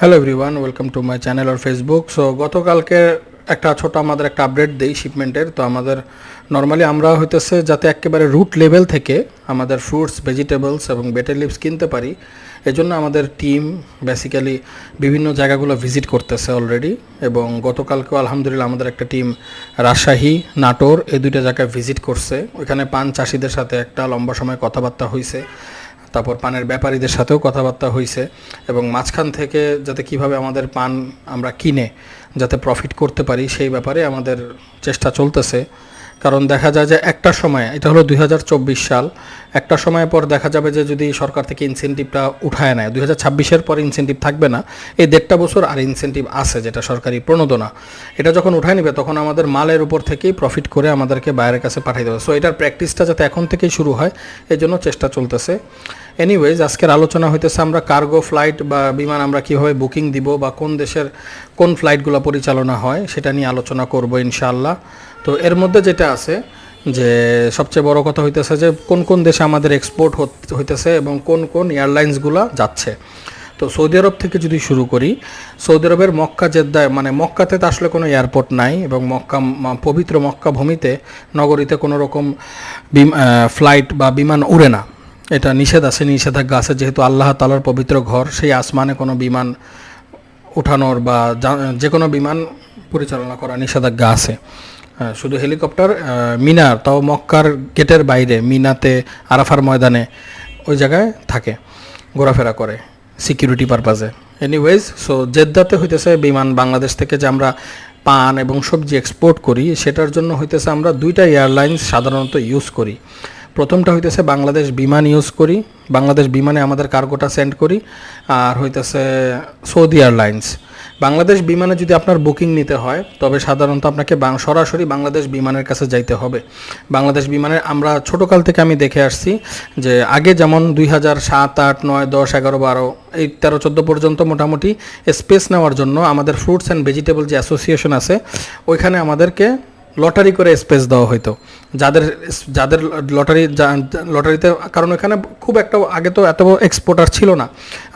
Hello everyone welcome to my channel R Facebook so গতকালকে একটা ছোট আমাদের একটা আপডেট দেই শিপমেন্টের তো আমাদের নর্মালি আমরা হইতেছে যাতে একেবারে রুট লেভেল থেকে আমাদের ফ্রুটস ভেজিটেবলস এবং বেটার লিভস কিনতে পারি, এজন্য আমাদের টিম বেসিক্যালি বিভিন্ন জায়গাগুলো ভিজিট করতেছে অলরেডি এবং গতকালকেও আলহামদুলিল্লাহ আমাদের একটা টিম রাজশাহী, নাটোর, এই দুইটা জায়গায় ভিজিট করছে। ওইখানে পান চাষিদের সাথে একটা লম্বা সময় কথাবার্তা হয়েছে তারপর পানের ব্যাপারীদের সাথেও কথাবার্তা হয়েছে এবং মাঝখান থেকে যাতে কীভাবে আমাদের পান আমরা কিনে যাতে প্রফিট করতে পারি সেই ব্যাপারে আমাদের চেষ্টা চলতেছে। কারণ দেখা যায় যে একটা সময়, এটা হলো দুই হাজার চব্বিশ সাল, একটা সময় পর দেখা যাবে যে যদি সরকার থেকে ইনসেন্টিভটা উঠায় নেয়, দুই হাজার পর ইনসেন্টিভ থাকবে না, এই দেড়টা বছর আর ইনসেন্টিভ আছে যেটা সরকারি প্রণোদনা। এটা যখন উঠায় নিবে, তখন আমাদের মালের উপর থেকেই প্রফিট করে আমাদেরকে বাইরের কাছে পাঠিয়ে দেবে। সো এটার প্র্যাকটিসটা যাতে এখন থেকেই শুরু হয়, এই জন্য চেষ্টা চলতেছে। এনিওয়েজ আজকের আলোচনা হইতেছে আমরা কার্গো ফ্লাইট বা বিমান আমরা কীভাবে বুকিং দিব বা কোন দেশের কোন ফ্লাইটগুলো পরিচালনা হয়, সেটা নিয়ে আলোচনা করব ইনশাআল্লাহ। তো এর মধ্যে যেটা আছে যে সবচেয়ে বড় কথা হইতেছে যে কোন কোন দেশে আমাদের এক্সপোর্ট হইতেছে এবং কোন কোন এয়ারলাইন্সগুলো যাচ্ছে। তো সৌদি আরব থেকে যদি শুরু করি, সৌদি আরবের মক্কা, জেদ্দায় মানে মক্কাতে তো আসলে কোনো এয়ারপোর্ট নাই এবং মক্কা পবিত্র মক্কা ভূমিতে নগরীতে কোনো রকম ফ্লাইট বা বিমান উড়ে না। এটা নিষেধ আছে, নিষেধাজ্ঞা আছে, যেহেতু আল্লাহ তালার পবিত্র ঘর, সেই আসমানে কোনো বিমান ওঠানোর বা যা- কোনো বিমান পরিচালনা করা নিষেধাজ্ঞা আছে। শুধু হেলিকপ্টার মিনার, তাও মক্কার গেটের বাইরে, মিনাতে, আরাফার ময়দানে, ওই জায়গায় থাকে, ঘোরাফেরা করে সিকিউরিটি পারপাজে এনিওয়েজ সো জেদ্দাতে হইতেছে বিমান, বাংলাদেশ থেকে যে আমরা পান এবং সবজি এক্সপোর্ট করি, সেটার জন্য হইতেছে আমরা দুইটা এয়ারলাইন্স সাধারণত ইউজ করি। প্রথমটা হইতেছে বাংলাদেশ বিমান ইউজ করি। বাংলাদেশ বিমানে আমাদের কার্গোটা সেন্ড করি। আর হইতেছে সৌদি এয়ারলাইন্স। বাংলাদেশ বিমানে যদি আপনার বুকিং নিতে হয়, তবে সাধারণত আপনাকে সরাসরি বাংলাদেশ বিমানের কাছে যাইতে হবে। বাংলাদেশ বিমানের আমরা ছোটোকাল থেকে আমি দেখে আসছি যে আগে যেমন দুই হাজার সাত, আট, নয়, দশ, এগারো, বারো, এই তেরো, চোদ্দ পর্যন্ত মোটামুটি স্পেস নেওয়ার জন্য আমাদের ফ্রুটস অ্যান্ড ভেজিটেবল যে অ্যাসোসিয়েশন আছে, ওইখানে আমাদেরকে লটারি করে স্পেস দেওয়া হইতো যাদের যাদের লটারি লটারিতে, কারণ ওখানে খুব একটা আগে তো এত এক্সপোর্টার ছিল না।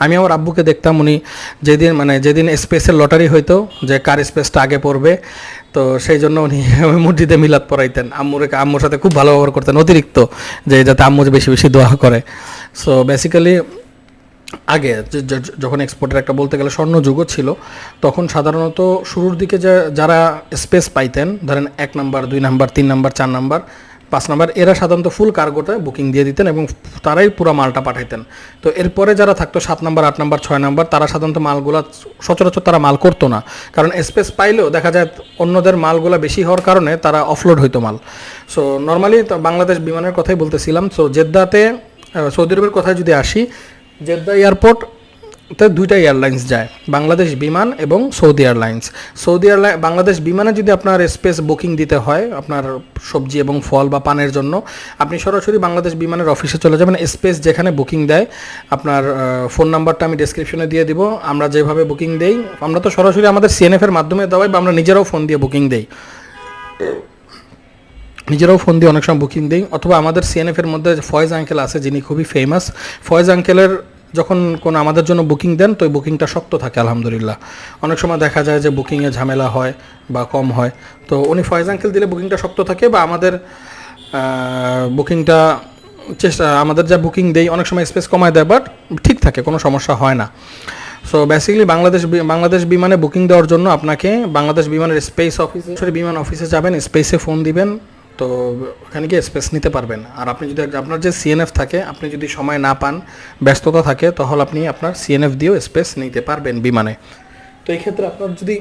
আমি আমার আব্বুকে দেখতাম, উনি যেদিন মানে যেদিন স্পেসের লটারি হইতো, যে কার স্পেসটা আগে পড়বে, তো সেই জন্য উনি মসজিদে মিলাদ পড়াইতেন। আম্মুর আম্মুর সাথে খুব ভালো ব্যবহার করতেন, অতিরিক্ত, যে যাতে আম্মু বেশি বেশি দোয়া করে। সো বেসিক্যালি আগে যখন এক্সপোর্টের একটা বলতে গেলে স্বর্ণযুগও ছিল, তখন সাধারণত শুরুর দিকে যে যারা স্পেস পাইতেন, ধরেন এক নাম্বার দুই নাম্বার তিন নাম্বার চার নাম্বার পাঁচ নাম্বার এরা সাধারণত ফুল কার্গোটা বুকিং দিয়ে দিতেন এবং তারাই পুরো মালটা পাঠাইতেন। তো এরপরে যারা থাকতো, সাত নাম্বার আট নাম্বার ছয় নাম্বার তারা সাধারণত মালগুলা সচরাচর তারা মাল করতো না। কারণ স্পেস পাইলেও দেখা যায় অন্যদের মালগুলা বেশি হওয়ার কারণে তারা অফলোড হইতো মাল। সো নর্মালি বাংলাদেশ বিমানের কথাই বলতেছিলাম। সো জেদ্দাতে সৌদি আরবের কথায় যদি আসি জেদ্দা এয়ারপোর্ট তে দুইটা এয়ারলাইন্স যায়, বাংলাদেশ বিমান এবং Saudi Airlines. Saudi Airline Bangladesh বিমানে যদি আপনার স্পেস বুকিং দিতে হয়, আপনার সবজি এবং ফল বা পানের জন্য, আপনি সরাসরি বাংলাদেশ বিমানের অফিসে চলে যাবেন। স্পেস যেখানে বুকিং দেয়, আপনার ফোন নাম্বারটা আমি ডেসক্রিপশনে দিয়ে দিব। আমরা যেভাবে বুকিং দেই, আমরা তো সরাসরি আমাদের সিএনএফের মাধ্যমে দেওয়াই বা আমরা নিজেরাও ফোন দিয়ে বুকিং দেই। নিজেরাও ফোন দিয়ে অনেক সময় বুকিং দিই। অথবা আমাদের সিএনএফ এর মধ্যে ফয়েজ আঙ্কেল আছে যিনি খুবই ফেমাস ফয়েজ আঙ্কেলের যখন কোনো আমাদের জন্য বুকিং দেন, তো ওই বুকিংটা শক্ত থাকে, আলহামদুলিল্লাহ। অনেক সময় দেখা যায় যে বুকিংয়ে ঝামেলা হয় বা কম হয়। তো উনি ফয়েজ আঙ্কেল দিলে বুকিংটা শক্ত থাকে বা আমাদের বুকিংটা চেষ্টা, আমাদের যা বুকিং দেই, অনেক সময় স্পেস কমায় দেয় বাট ঠিক থাকে, কোনো সমস্যা হয় না। সো বেসিক্যালি বাংলাদেশ বাংলাদেশ বিমানে বুকিং দেওয়ার জন্য আপনাকে বাংলাদেশ বিমানের স্পেস অফিসে বিমান অফিসে যাবেন স্পেসে ফোন দিবেন। তো ওখানে গিয়ে স্পেস নিতে পারবেন। আর আপনি যদি আপনার যে সিএনএফ থাকে, আপনি যদি সময় না পান, ব্যস্ততা থাকে, তাহলে আপনি আপনার সিএনএফ দিয়েও স্পেস নিতে পারবেন বিমানে। তো এই ক্ষেত্রে আপনার যদি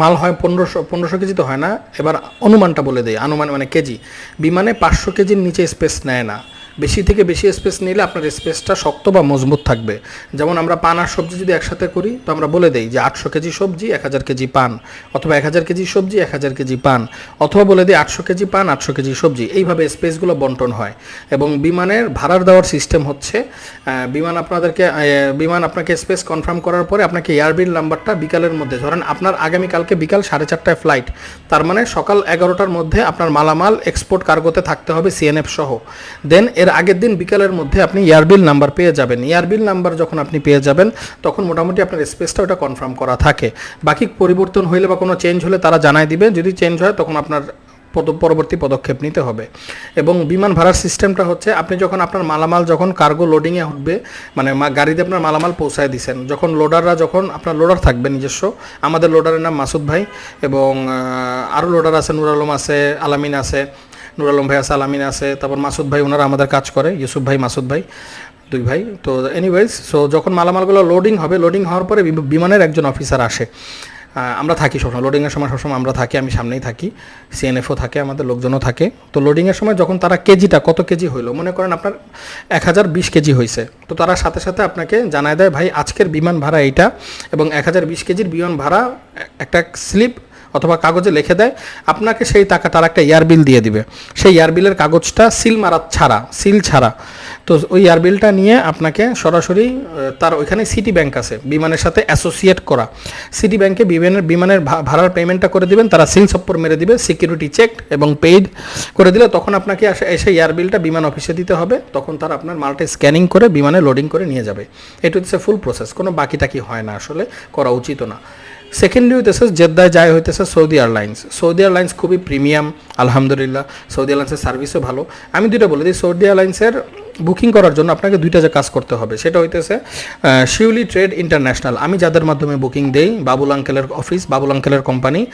মাল হয় পনেরোশো পনেরোশো কেজি তো হয় না, এবার অনুমানটা বলে দেয় আনুমান মানে কেজি। বিমানে পাঁচশো কেজির নিচে স্পেস নেয় না। বেশি থেকে বেশি স্পেস নিলে আপনার স্পেসটা শক্ত বা মজবুত থাকবে। যেমন আমরা পান আর সবজি যদি একসাথে করি, তো আমরা বলে দেই যে আটশো কেজি সবজি, এক হাজার কেজি পান, অথবা এক হাজার কেজি সবজি, এক হাজার কেজি পান, অথবা বলে দিই আটশো কেজি পান, আটশো কেজি সবজি। এইভাবে স্পেসগুলো বন্টন হয়। এবং বিমানের ভাড়ার দেওয়ার সিস্টেম হচ্ছে বিমান আপনাদেরকে বিমান আপনাকে স্পেস কনফার্ম করার পরে আপনাকে এয়ারবিল নাম্বারটা বিকালের মধ্যে, ধরেন আপনার আগামীকালকে বিকাল সাড়ে চারটায় ফ্লাইট তার মানে সকাল এগারোটার মধ্যে আপনার মালামাল এক্সপোর্ট কার্গোতে থাকতে হবে সিএনএফ সহ। দেন এর আগের দিন বিকালের মধ্যে আপনি ইয়ারবিল নাম্বার পেয়ে যাবেন। ইয়ারবিল নাম্বার যখন আপনি পেয়ে যাবেন, তখন মোটামুটি আপনার স্পেসটা ওটা কনফার্ম করা থাকে। বাকি পরিবর্তন হইলে বা কোনো চেঞ্জ হলে তারা জানায় দিবে। যদি চেঞ্জ হয়, তখন আপনার পরবর্তী পদক্ষেপ নিতে হবে। এবং বিমান ভাড়ার সিস্টেমটা হচ্ছে, আপনি যখন আপনার মালামাল যখন কার্গো লোডিংয়ে উঠবে মানে গাড়িতে আপনার মালামাল পৌঁছায় দিছেন, যখন লোডাররা যখন, আপনার লোডার থাকবে নিজস্ব, আমাদের লোডারের নাম মাসুদ ভাই এবং আরও লোডার আছে নুর আলম আছে, আলামিন আছে। নুর আলম ভাই আছে আলামিন আছে, তারপর মাসুদ ভাই ওনারা আমাদের কাজ করে, ইউসুফ ভাই, মাসুদ ভাই, দুই ভাই। তো এনিওয়েজ সো যখন মালামালগুলো লোডিং হবে লোডিং হওয়ার পরে বিম- বিমানের একজন অফিসার আসে। আমরা থাকি সবসময় লোডিংয়ের সময় সবসময় আমরা থাকি, আমি সামনেই থাকি সিএনএফও থাকে, আমাদের লোকজনও থাকে। তো লোডিংয়ের সময় যখন তারা কেজিটা, কত কেজি হইল, মনে করেন আপনার এক হাজার বিশ কেজি হয়েছে তো তারা সাথে সাথে আপনাকে জানায় দেয়, ভাই, আজকের বিমান ভাড়া এইটা এবং এক হাজার বিশ কেজির বিমান ভাড়া, একটা স্লিপ অথবা কাগজে লিখে দেয়, আপনাকে সেই টাকা তার একটা ইয়ার বিল দিয়ে দিবে। সেই ইয়ার বিলের কাগজটা সিল মারা ছাড়া, সিল ছাড়া। তো ওই ইয়ার বিলটা নিয়ে আপনাকে সরাসরি তার ওইখানে সিটি ব্যাংক আছে, বিমানের সাথে অ্যাসোসিয়েট করা। সিটি ব্যাংকে বিমানের বিমানের ভাড়ার পেমেন্টটা করে দিবেন, তারা সিল সপ্পর মেরে দিবে সিকিউরিটি চেক এবং পেইড করে দিলে তখন আপনাকে এসে ইয়ার বিলটা বিমান অফিসে দিতে হবে, তখন তারা আপনার মালটা স্ক্যানিং করে বিমানে লোডিং করে নিয়ে যাবে। এটা হচ্ছে ফুল প্রসেস কোনো বাকি টাকি হয় না আসলে, করা উচিত না। সেকেন্ডলি হইতেছে জেদ্দায় যায় হইতেছে সৌদি এয়ারলাইন্স সৌদি এয়ারলাইন্স খুবই প্রিমিয়াম আলহামদুলিল্লাহ, সৌদি এয়ারলাইন্সের সার্ভিসও ভালো। আমি দুইটা বলে দিই, সৌদি এয়ারলাইন্সের বুকিং করার জন্য আপনাকে দুইটা যে কাজ করতে হবে, সেটা হইতেছে শিউলি ট্রেড ইন্টারন্যাশনাল আমি যাদের মাধ্যমে বুকিং দেই, বাবুল আঙ্কেলের অফিস বাবুল আঙ্কেলের কোম্পানি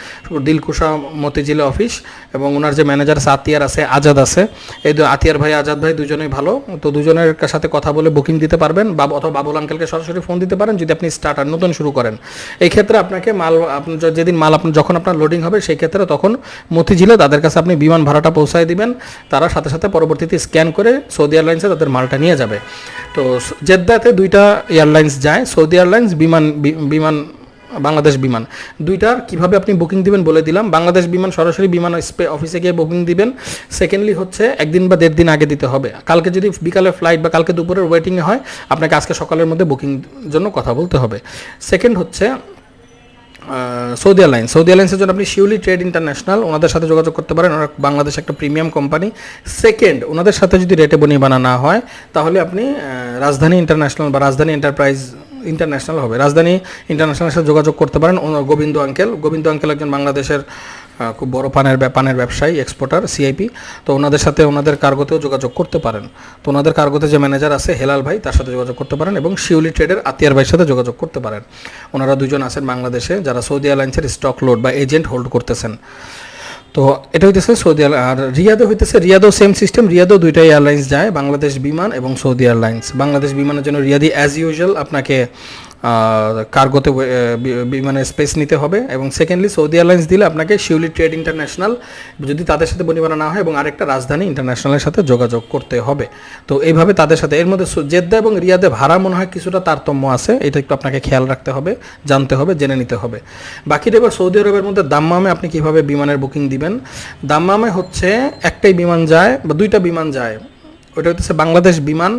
দিলকুশা মতিঝিলে অফিস এবং ওনার যে ম্যানেজার আছে, আতিয়ার আছে, আজাদ আছে। এই দু আতিয়ার ভাই, আজাদ ভাই দুজনেই ভালো, তো দুজনের সাথে কথা বলে বুকিং দিতে পারবেন, বাবু অথবা বাবুল আঙ্কেলকে সরাসরি ফোন দিতে পারেন, যদি আপনি স্টার্টার নতুন শুরু করেন। এই ক্ষেত্রে আপনাকে মাল, আপনি য- যেদিন মাল আপনার যখন আপনার লোডিং হবে, সেই ক্ষেত্রে তখন মতিঝিলে তাদের কাছে আপনি বিমান ভাড়াটা পৌঁছায় দিবেন, তারা সাথে সাথে পরবর্তীতে স্ক্যান করে সৌদি এয়ারলাইন্সে তাদের মালটা নিয়ে যাবে। তো জেদ্দাতে দুইটা এয়ারলাইন্স যায়, সৌদি এয়ারলাইন্স বিমান বিমান, বাংলাদেশ বিমান। দুইটার কীভাবে আপনি বুকিং দিবেন বলে দিলাম। বাংলাদেশ বিমান সরাসরি বিমান স্পে- অফিসে গিয়ে বুকিং দিবেন। সেকেন্ডলি হচ্ছে একদিন বা দেড় দিন আগে দিতে হবে। কালকে যদি বিকালে ফ্লাইট বা কালকে দুপুরের ওয়েটিংয়ে হয়, আপনাকে আজকে সকালের মধ্যে বুকিং জন্য কথা বলতে হবে। সেকেন্ড হচ্ছে সৌদি এয়ারলাইন্স সৌদি এয়ারলাইন্সের জন্য আপনি শিউলি ট্রেড ইন্টারন্যাশনাল ওনাদের সাথে যোগাযোগ করতে পারেন। ওরা বাংলাদেশ একটা প্রিমিয়াম কোম্পানি সেকেন্ড ওনাদের সাথে যদি রেটে বনি বানা না হয়, তাহলে আপনি রাজধানী ইন্টারন্যাশনাল বা রাজধানী এন্টারপ্রাইজ ইন্টারন্যাশনাল হবে। রাজধানী ইন্টারন্যাশনাল সাথে যোগাযোগ করতে পারেন। গোবিন্দ আঙ্কেল গোবিন্দ আঙ্কেল একজন বাংলাদেশের খুব বড় পানের পানের ব্যবসায়ী এক্সপোর্টার সিআইপি তো ওনাদের সাথে ওনাদের কার্গোতেও যোগাযোগ করতে পারেন। তো ওনাদের কার্গোতে যে ম্যানেজার আছে, হেলাল ভাই, তার সাথে যোগাযোগ করতে পারেন এবং শিউলি ট্রেডের আতিয়ার ভাইয়ের সাথে যোগাযোগ করতে পারেন। ওনারা দুজন আছেন বাংলাদেশে, যারা সৌদি এয়ারলাইন্সের স্টক লোড বা এজেন্ট হোল্ড করতেছেন। তো এটা হইতেছে সৌদি আর রিয়াদও হইতেছে রিয়াদও সেম সিস্টেম রিয়াদও দুইটাই এয়ারলাইন্স যায়, বাংলাদেশ বিমান এবং সৌদি এয়ারলাইন্স বাংলাদেশ বিমানের জন্য রিয়াদি অ্যাজ ইউজুয়াল আপনাকে কার্গোতে বিমানে স্পেস নিতে হবে এবং সেকেন্ডলি সৌদি এয়ারলাইন্স দিলে আপনাকে শিউলি ট্রেড ইন্টারন্যাশনাল যদি তাদের সাথে বনিবানা না হয় এবং আরেকটা রাজধানী ইন্টারন্যাশনালের সাথে যোগাযোগ করতে হবে। তো এইভাবে তাদের সাথে, এর মধ্যে জেদ্দা এবং রিয়াদে ভাড়া মনে হয় কিছুটা তারতম্য আছে, এটা একটু আপনাকে খেয়াল রাখতে হবে, জানতে হবে, জেনে নিতে হবে। বাকিটা এবার সৌদি আরবের মধ্যে দাম্মামে আপনি কীভাবে বিমানের বুকিং দিবেন? দাম্মামে হচ্ছে একটাই বিমান যায় বা দুইটা বিমান যায়। ওটা হচ্ছে বাংলাদেশ বিমান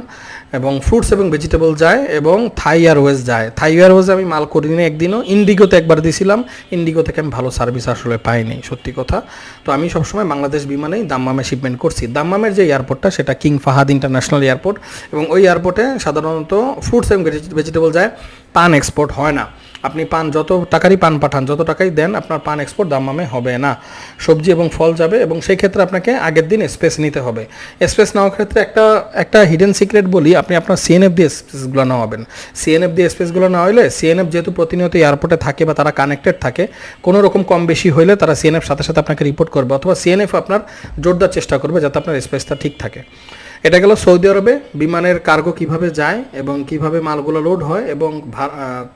এবং ফ্রুটস এবং ভেজিটেবল যায় এবং থাই এয়ারওয়েজ যায়। থাই এয়ারওয়েজ আমি মাল করিনি একদিনও ইন্ডিগোতে একবার দিয়েছিলাম ইন্ডিগো থেকে আমি ভালো সার্ভিস আসলে পাইনি, সত্যি কথা। তো আমি সবসময় বাংলাদেশ বিমানেই দাম্মামে শিপমেন্ট করছি। দাম্মামের যে এয়ারপোর্টটা সেটা কিং ফাহাদ ইন্টারন্যাশনাল এয়ারপোর্ট এবং ওই এয়ারপোর্টে সাধারণত ফ্রুটস এবং ভেজিটেবল যায়, পান এক্সপোর্ট হয় না। আপনি পান, যত টাকারই পান পাঠান, যত টাকাই দেন, আপনার পান এক্সপোর্ট দামামে হবে না। সবজি এবং ফল যাবে এবং সেই ক্ষেত্রে আপনাকে আগের দিন স্পেস নিতে হবে। স্পেস নেওয়ার ক্ষেত্রে একটা একটা হিডেন সিক্রেট বলি, আপনি আপনার সিএনএফ দিয়ে স্পেসগুলো নেওয়াবেন সিএনএফ দিয়ে স্পেসগুলো না হলে সিএনএফ যেহেতু প্রতিনিয়ত এয়ারপোর্টে থাকে বা তারা কানেক্টেড থাকে, কোনো রকম কম বেশি হলে তারা সিএনএফ সাথে সাথে আপনাকে রিপোর্ট করবে অথবা সিএনএফ আপনার জোরদার চেষ্টা করবে যাতে আপনার স্পেসটা ঠিক থাকে। এটা গেল সৌদি আরবে, বিমানের কার্গো কীভাবে যায় এবং কীভাবে মালগুলো লোড হয় এবং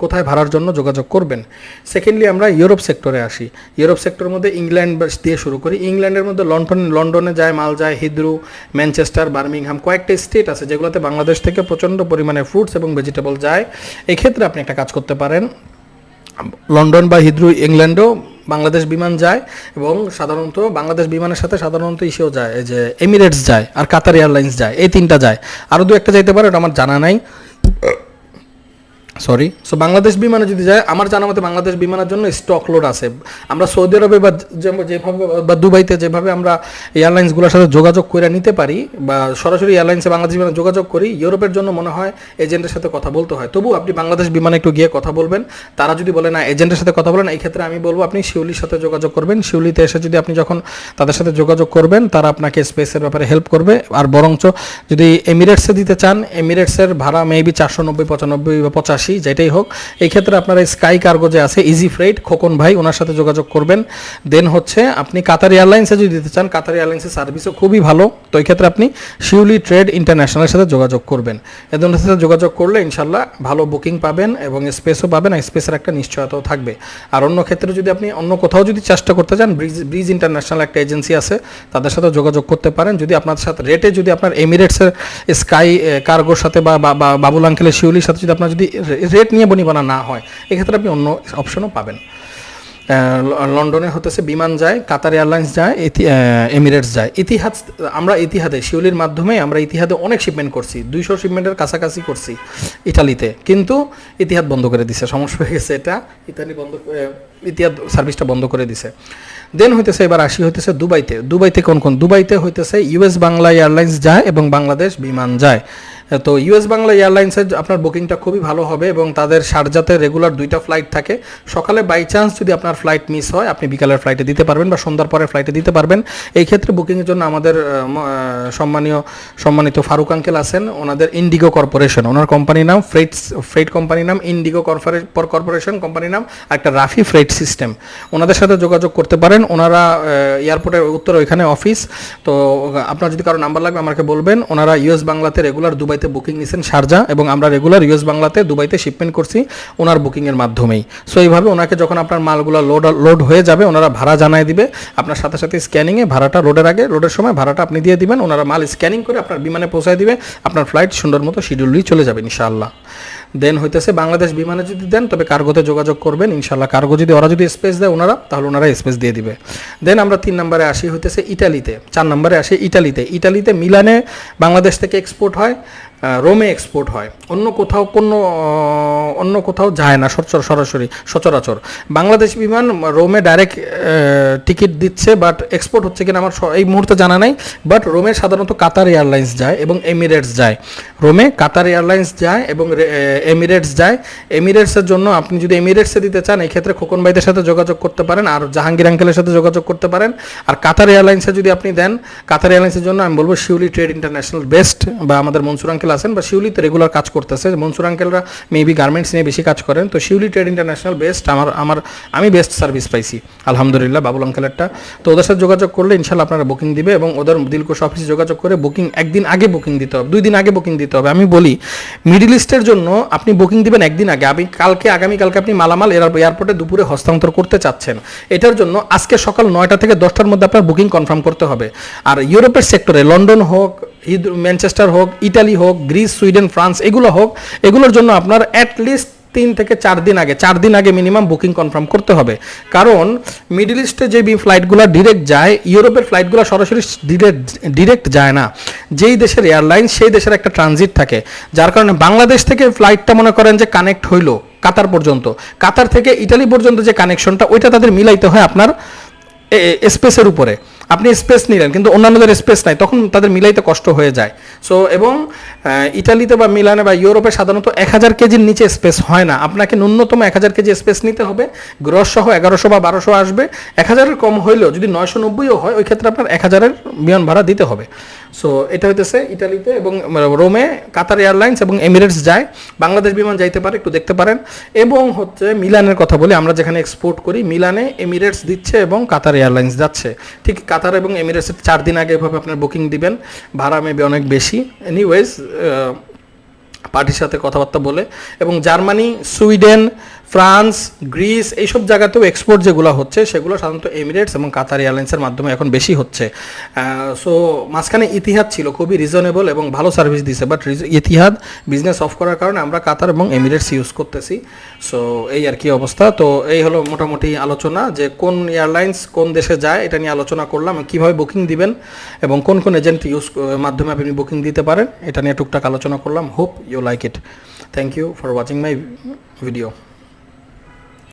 কোথায় ভাড়ার জন্য যোগাযোগ করবেন। সেকেন্ডলি আমরা ইউরোপ সেক্টরে আসি। ইউরোপ সেক্টরের মধ্যে ইংল্যান্ড দিয়ে শুরু করি। ইংল্যান্ডের মধ্যে লন্ডন, লন্ডনে যায়, মাল যায়, হিদ্রু, ম্যানচেস্টার, বার্মিংহাম, কয়েকটা স্টেট আছে যেগুলোতে বাংলাদেশ থেকে প্রচণ্ড পরিমাণে ফ্রুটস এবং ভেজিটেবল যায়। এক্ষেত্রে আপনি একটা কাজ করতে পারেন লন্ডন বা হিদ্রু ইংল্যান্ডও বাংলাদেশ বিমান যায় এবং সাধারণত বাংলাদেশ বিমানের সাথে সাধারণত ইসেও যায় যে এমিরেটস যায় আর কাতার এয়ারলাইন্স যায়, এই তিনটা যায়। আরও দু একটা যাইতে পারে, ওটা আমার জানা নাই। সরি সো বাংলাদেশ বিমানে যদি যায়, আমার জানা মতে বাংলাদেশ বিমানের জন্য স্টক লোড আছে। আমরা সৌদি আরবে বা যেভাবে বা দুবাইতে যেভাবে আমরা এয়ারলাইন্সগুলোর সাথে যোগাযোগ করে নিতে পারি, বা সরাসরি এয়ারলাইন্সে বাংলাদেশ বিমানে যোগাযোগ করি, ইউরোপের জন্য মনে হয় এজেন্টের সাথে কথা বলতে হয়। তবু আপনি বাংলাদেশ বিমানে একটু গিয়ে কথা বলবেন। তারা যদি বলে, না এজেন্টের সাথে কথা বলেন এই ক্ষেত্রে আমি বলব, আপনি শিউলির সাথে যোগাযোগ করবেন। শিউলিতে এসে যদি আপনি যখন তাদের সাথে যোগাযোগ করবেন, তারা আপনাকে স্পেসের ব্যাপারে হেল্প করবে। আর বরঞ্চ যদি এমিরেটসে দিতে চান এমিরেটসের ভাড়া মেবি চারশো নব্বই, পঁচানব্বই বা পঁচাশি। যেটাই হোক, এই ক্ষেত্রে আপনারা স্কাই কার্গো যে আছে ইজি ফ্রেড খোকন ভাই ওনার সাথে যোগাযোগ করবেন। দেন হচ্ছে আপনি কাতার এয়ারলাইন্সে যদি দিতে চান কাতার এয়ারলাইন্সের সার্ভিসও খুবই ভালো। তো এই ক্ষেত্রে আপনি শিউলি ট্রেড ইন্টারন্যাশনালের সাথে যোগাযোগ করবেন। এদের সাথে যোগাযোগ করলে ইনশাল্লাহ ভালো বুকিং পাবেন এবং স্পেসও পাবেন স্পেসের একটা নিশ্চয়তাও থাকবে। আর অন্য ক্ষেত্রে যদি আপনি অন্য কোথাও যদি চেষ্টা করতে চান ব্রিজ ব্রিজ ইন্টারন্যাশনাল একটা এজেন্সি আছে, তাদের সাথে যোগাযোগ করতে পারেন। যদি আপনার সাথে রেটে যদি আপনার এমিরেটসের স্কাই কার্গোর সাথে বা বাবুল আঙ্কেলের শিউলির সাথে যদি আপনার যদি রেট নিয়ে বনিবানা না হয়, এক্ষেত্রে আপনি অন্য অপশনও পাবেন। লন্ডনে হতেছে বিমান যায়, কাতার এয়ারলাইন্স যায় এমিরেটস যায়। ইতিহাদ আমরা ইতিহাদে, শিউলির মাধ্যমে আমরা ইতিহাদে অনেক শিপমেন্ট করছি, দুইশো শিপমেন্টের কাছাকাছি করছি ইটালিতে কিন্তু ইতিহাদ বন্ধ করে দিছে, সমস্যা হয়ে গেছে এটা, ইতালি বন্ধ ইতিহাদ সার্ভিসটা বন্ধ করে দিছে। দেন হইতেছে, এবার আসি হইতেছে দুবাইতে। দুবাইতে কোন কোন? দুবাইতে হইতেছে ইউএস বাংলা এয়ারলাইন্স যায় এবং বাংলাদেশ বিমান যায়। তো ইউএস বাংলা এয়ারলাইন্সের আপনার বুকিংটা খুবই ভালো হবে এবং তাদের সারজাতে রেগুলার দুইটা ফ্লাইট থাকে। সকালে বাই চান্স যদি আপনার ফ্লাইট মিস হয়, আপনি বিকালের ফ্লাইটে দিতে পারবেন বা সন্ধ্যার পরে ফ্লাইটে দিতে পারবেন। এই ক্ষেত্রে বুকিংয়ের জন্য আমাদের সম্মানীয়, সম্মানিত ফারুক আঙ্কেল আছেন। ওনাদের ইন্ডিগো কর্পোরেশন ওনার কোম্পানির নাম ফ্রেট ফ্রেট কোম্পানির নাম ইন্ডিগো কর্পোরেশন কোম্পানির নাম একটা রাফি ফ্রেট সিস্টেম ওনাদের সাথে যোগাযোগ করতে পারেন। ওনারা এয়ারপোর্টের উত্তরে ওইখানে অফিস তো আপনার যদি কারও নাম্বার লাগবে, আমাকে বলবেন। ওনারা ইউএস বাংলাতে রেগুলার দুবাইতে বুকিং নিছেন শারজা এবং আমরা রেগুলার ইউএস বাংলাতে দুবাইতে শিপমেন্ট করছি ওনার বুকিংয়ের মাধ্যমেই। সো এইভাবে ওনাকে যখন আপনার মালগুলো লোড লোড হয়ে যাবে, ওনারা ভাড়া জানায় দিবে। আপনার সাথে সাথে স্ক্যানিংয়ে ভাড়াটা লোডের আগে। লোডের সময় ভাড়াটা আপনি দিয়ে দিবেন, ওনারা মাল স্ক্যানিং করে আপনার বিমানে পৌঁছায় দিবে। আপনার ফ্লাইট সুন্দর মতো শিডিউলই চলে যাবে ইনশাআল্লাহ। দেন হইতেছে বাংলাদেশ বিমানে যদি দেন, তবে কার্গোতে যোগাযোগ করবেন। ইনশাল্লাহ কার্গো যদি ওরা যদি স্পেস দেয় ওনারা, তাহলে ওনারা স্পেস দিয়ে দিবে। দেন আমরা তিন নম্বরে আসি হইতেছে ইটালিতে। চার নম্বরে আসি ইটালিতে। ইটালিতে মিলানে বাংলাদেশ থেকে এক্সপোর্ট হয়। রোমে এক্সপোর্ট হয়। অন্য কোথাও কোনো অন্য কোথাও যায় না সচর, সরাসরি, সচরাচর। বাংলাদেশ বিমান রোমে ডাইরেক্ট টিকিট দিচ্ছে বাট এক্সপোর্ট হচ্ছে কিনা আমার এই মুহূর্তে জানা নাই বাট রোমে সাধারণত কাতার এয়ারলাইন্স যায় এবং এমিরেটস যায়। রোমে কাতার এয়ারলাইন্স যায় এবং এমিরেটস যায়। এমিরেটসের জন্য আপনি যদি এমিরেটসে দিতে চান এই ক্ষেত্রে খোকন ভাইদের সাথে যোগাযোগ করতে পারেন, আর জাহাঙ্গীর আঙ্কেলের সাথে যোগাযোগ করতে পারেন। আর কাতার এয়ারলাইন্সে যদি আপনি দেন কাতার এয়ারলাইন্সের জন্য আমি বলব শিউলি ট্রেড ইন্টারন্যাশনাল বেস্ট বা আমাদের মনসুর আঙ্কেল আছেন বা শিউলিতে রেগুলার কাজ করতেছে। মনসুর আঙ্কেলরা মেবি গার্মেন্টস নিয়ে বেশি কাজ করেন। তো শিউলি ট্রেড ইন্টারন্যাশনাল বেস্ট আমার আমার, আমি বেস্ট সার্ভিস পাইছি। আলহামদুলিল্লাহ, বাবুল আঙ্কেলেরটা। তো ওদের সাথে যোগাযোগ করলে ইনশাল্লাহ আপনারা বুকিং দিবে এবং ওদের দিলকোষ অফিসে যোগাযোগ করে বুকিং একদিন আগে বুকিং দিতে হবে। দুই দিন আগে বুকিং দিতে হবে। আমি বলি মিডিল ইস্টের জন্য আপনি বুকিং দিবেন একদিন আগে। আমি কালকে আগামী কালকে আপনি মালামাল এয়ার- এয়ারপোর্টে দুপুরে হস্তান্তর করতে চাচ্ছেন। এটার জন্য আজকে সকাল নয়টা থেকে দশটার মধ্যে আপনার বুকিং কনফার্ম করতে হবে। আর ইউরোপের সেক্টরে লন্ডন হোক ম্যানচেস্টার হোক, ইটালি হোক, গ্রিস, সুইডেন, ফ্রান্স, এগুলো হোক, এগুলোর জন্য আপনার অ্যাটলিস্ট তিন থেকে চার দিন আগে, চার দিন আগে মিনিমাম বুকিং কনফার্ম করতে হবে। কারণ মিডল ইস্টে যে ফ্লাইটগুলো ডিরেক্ট যায়, ইউরোপের ফ্লাইটগুলো সরাসরি ডিরেক্ট ডিরেক্ট যায় না। যেই দেশের এয়ারলাইন সেই দেশের একটা ট্রানজিট থাকে। যার কারণে বাংলাদেশ থেকে ফ্লাইটটা মনে করেন যে কানেক্ট হইল কাতার পর্যন্ত। কাতার থেকে ইটালি পর্যন্ত যে কানেকশনটা ওইটা তাদের মিলাইতে হয় আপনার স্পেসের উপরে। আপনি স্পেস নিলেন, কিন্তু অন্যান্যদের স্পেস নাই, তখন তাদের মিলাইতে কষ্ট হয়ে যায়। সো এবং ইটালিতে বা মিলানে বা ইউরোপে সাধারণত এক হাজার কেজির নিচে স্পেস হয় না। আপনাকে ন্যূনতম এক হাজার কেজি স্পেস নিতে হবে গ্রস সহ এগারোশো বা বারোশো আসবে। এক হাজারের কম হইলেও যদি নয়শো নব্বইও হয়, ওই ক্ষেত্রে আপনার এক হাজারের বিমান ভাড়া দিতে হবে। সো এটা হইতেছে ইটালিতে এবং রোমে, কাতার এয়ারলাইন্স এবং এমিরেটস যায়। বাংলাদেশ বিমান যাইতে পারে, একটু দেখতে পারেন। এবং হচ্ছে মিলানের কথা বলি, আমরা যেখানে এক্সপোর্ট করি, মিলানে এমিরেটস দিচ্ছে এবং কাতার এয়ারলাইন্স যাচ্ছে। ঠিক কাতার এবং এমিরেটসের চার দিন আগে এভাবে আপনার বুকিং দিবেন। ভাড়া মেবি অনেক বেশি। এনিওয়েজ পার্টির সাথে কথাবার্তা বলে। এবং জার্মানি, সুইডেন ফ্রান্স, গ্রিস এইসব জায়গাতেও এক্সপোর্ট যেগুলো হচ্ছে, সেগুলো সাধারণত এমিরেটস এবং কাতার এয়ারলাইন্সের মাধ্যমে এখন বেশি হচ্ছে। সো মাঝখানে ইতিহাদ ছিল খুবই রিজনেবল এবং ভালো সার্ভিস দিছে বাট ইতিহাদ বিজনেস অফ করার কারণে আমরা কাতার এবং এমিরেটস ইউজ করতেছি। সো এই আর কি অবস্থা। তো, এই হলো মোটামুটি আলোচনা যে কোন এয়ারলাইন্স কোন দেশে যায়, এটা নিয়ে আলোচনা করলাম কীভাবে বুকিং দিবেন এবং কোন কোন এজেন্ট ইউজ মাধ্যমে আপনি বুকিং দিতে পারেন, এটা নিয়ে টুকটাক আলোচনা করলাম। Hope you like it thank you for watching my video